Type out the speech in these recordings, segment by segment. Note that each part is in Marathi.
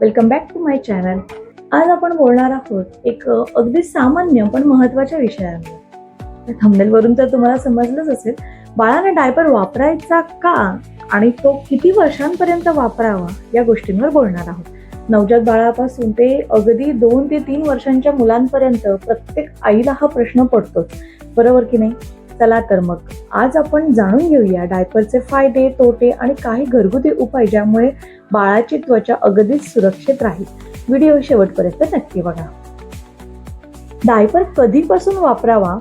Welcome back to my channel आज आपण बोलणार आहोत एक अगदी सामान्य पण महत्त्वाच्या विषयावर. थंबनेलवरून तर तुम्हाला समजलंच असेल बाळाने डायपर वापरायचा का आणि तो किती वर्षांपर्यंत वापरावा या गोष्टींवर बोलणार आहोत. नवजात बाळापासून ते अगदी दोन ते तीन वर्षांच्या मुलांपर्यंत प्रत्येक आईला हा प्रश्न पडतोच. बरोबर की नाही? चला तर मग. आज आपण जाणून घेऊया डायपरचे फायदे तोटे आणि काही घरगुती उपाय ज्यामुळे बाळाची त्वचा अगदीच सुरक्षित राहील. व्हिडिओ शेवटपर्यंत नक्की बघा. डायपर कधीपासून वापरावा?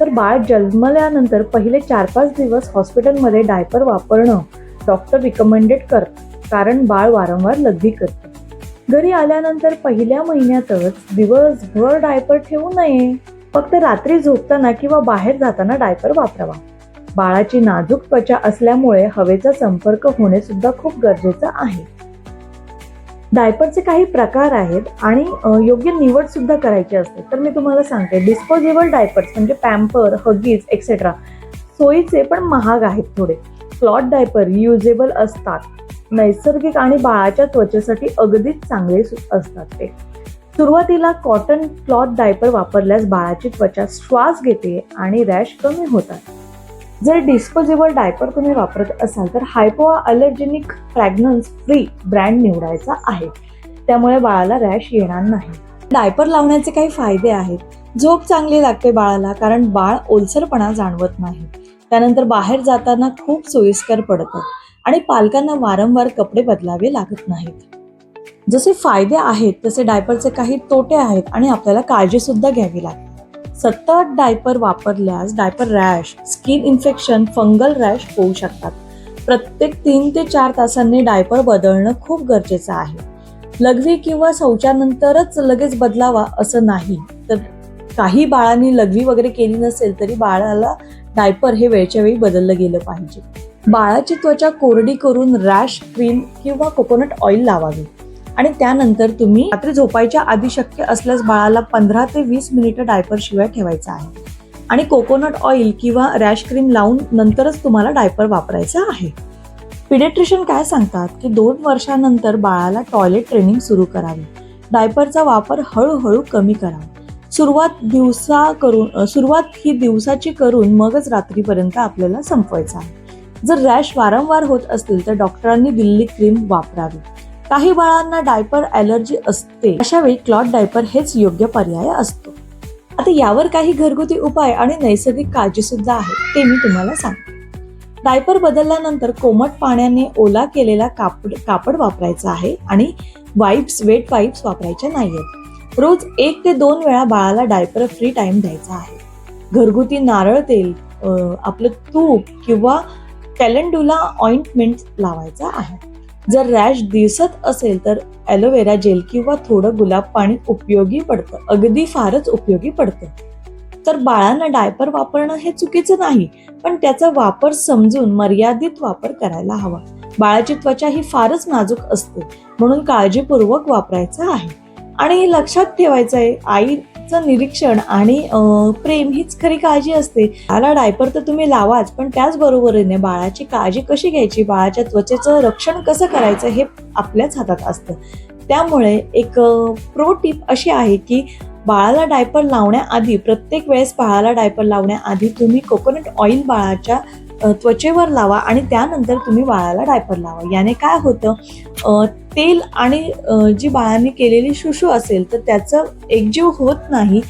तर बाळ जन्मल्यानंतर पहिले चार पाच दिवस हॉस्पिटलमध्ये डायपर वापरणं डॉक्टर रिकमेंडेड करत कारण बाळ वारंवार लघवी करते. घरी आल्यानंतर पहिल्या महिन्यातच दिवसभर डायपर ठेवू नये. फक्त रात्री झोपताना किंवा बाहेर जाताना डायपर वापरावा. बाळाची नाजूक त्वचा असल्यामुळे हवेचा संपर्क होणे सुद्धा खूप गरजेचं आहे. डायपरचे काही प्रकार आहेत आणि योग्य निवड सुद्धा करायची असते. तर मी तुम्हाला सांगते डिस्पोजेबल डायपर्स म्हणजे पॅम्पर हगीज एक्सेट्रा सोयीचे पण महाग आहेत थोडे. क्लॉथ डायपर युजेबल असतात. नैसर्गिक आणि बाळाच्या त्वचेसाठी अगदीच चांगले सु- असतात ते. सुरुवातीला कॉटन क्लॉथ डायपर वापरल्यास बाळाची त्वचा श्वास घेते आणि रॅश कमी होतात. जर डिस्पोजेबल डायपर तुम्ही वापरत असाल तर हायपोआ अलर्जेनिक फ्रॅग्नन्स फ्री ब्रँड निवडायचा आहे. त्यामुळे बाळाला रॅश येणार नाही. डायपर लावण्याचे काही फायदे आहेत. झोप चांगली लागते बाळाला कारण बाळ ओलसरपणा जाणवत नाही. त्यानंतर बाहेर जाताना खूप सोयीस्कर पडतं आणि पालकांना वारंवार कपडे बदलावे लागत नाहीत. जसे फायदे आहेत तसे डायपरचे काही तोटे आहेत आणि आपल्याला काळजीसुद्धा घ्यावी लागते. सतत डायपर वापरल्यास diaper rash skin infection fungal rash होऊ शकतात. प्रत्येक तीन ते चार तासांनी डायपर बदलणं खूप गरजेचं आहे. लघवी किंवा शौचानंतरच लगेच बदलावा असं नाही. तर काही बाळांनी लघवी वगैरे केली नसेल तरी बाळाला डायपर हे वेळच्या वेळी बदललं गेलं पाहिजे. बाळाची त्वचा कोरडी करून रॅश क्रीम किंवा कोकोनट ऑइल लावावी. आणि त्यानंतर तुम्ही रात्री झोपायच्या आधी शक्य असल्यास बाळाला पंधरा ते वीस मिनिटं डायपर शिवाय ठेवायचा आहे. आणि कोकोनट ऑइल किंवा रॅश क्रीम लावून नंतरच तुम्हाला डायपर वापरायचा आहे. पिडेट्रिशियन काय सांगतात की दोन वर्षानंतर बाळाला टॉयलेट ट्रेनिंग सुरू करावी. डायपरचा वापर हळूहळू कमी करावा. सुरुवात दिवसा करून सुरुवात ही दिवसाची करून मगच रात्रीपर्यंत आपल्याला संपवायचं आहे. जर रॅश वारंवार होत असतील तर डॉक्टरांनी दिलेली क्रीम वापरावी. काही बाळांना डायपर ॲलर्जी असते. अशा वेळी क्लॉट डायपर हेच योग्य पर्याय असतो. आता यावर काही घरगुती उपाय आणि नैसर्गिक काळजी सुद्धा आहे ते मी तुम्हाला सांगते. डायपर बदलल्यानंतर कोमट पाण्याने ओला केलेला कापड कापड वापरायचा आहे आणि वाईप्स वेट वाईप्स वापरायच्या नाहीयेत. रोज एक ते दोन वेळा बाळाला डायपर फ्री टाइम द्यायचा आहे. घरगुती नारळ तेल आपलं तूप किंवा कॅलेंडुला ऑइंटमेंट लावायचा आहे. जर रॅश दिसत असेल तर ॲलोवेरा जेल किंवा थोडं गुलाब पाणी उपयोगी पडतं. अगदी फारच उपयोगी पडतं. तर बाळांना डायपर वापरणं हे चुकीचं नाही पण त्याचा वापर समजून मर्यादित वापर करायला हवा. बाळाची त्वचा ही फारच नाजूक असते म्हणून काळजीपूर्वक वापरायचं आहे. आणि लक्षात ठेवायचं आहे आई चं निरीक्षण आणि प्रेम हीच खरी काळजी असते. त्याला डायपर तर तुम्ही लावाच पण त्याचबरोबरीने बाळाची काळजी कशी घ्यायची? बाळाच्या त्वचेचं रक्षण कसं करायचं हे आपल्याच हातात असतं. त्यामुळे एक प्रो टिप अशी आहे की बाळाला डायपर लावण्याआधी प्रत्येक वेळेस बाळाला डायपर लावण्याआधी तुम्ही कोकोनट ऑइल बाळाच्या त्वचेवर लावा आणि त्यानंतर तुम्ही बाळाला डायपर लावा. याने काय होतं तेल आणि जी बाळाने केलेली शुशू असेल तर त्याचं एकजीव होत नाही.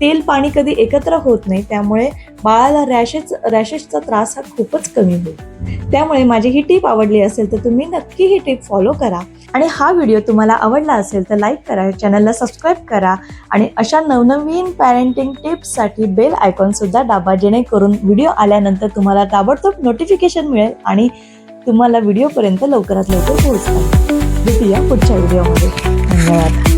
तेल पाणी कधी एकत्र होत नाही त्यामुळे बाळाला रॅशेस रॅशेसचा त्रास हा खूपच कमी होईल. त्यामुळे माझी ही टीप आवडली असेल तर तुम्ही नक्की ही टीप फॉलो करा. आणि हा व्हिडिओ तुम्हाला आवडला असेल तर लाईक करा चॅनलला सबस्क्राईब करा आणि अशा नवनवीन पॅरेंटिंग टिप्ससाठी बेल आयकॉनसुद्धा दाबा जेणेकरून व्हिडिओ आल्यानंतर तुम्हाला ताबडतोब नोटिफिकेशन मिळेल आणि तुम्हाला व्हिडिओपर्यंत लवकरात लवकर पोहोचतात भेटूया पुढच्या व्हिडिओमध्ये. धन्यवाद.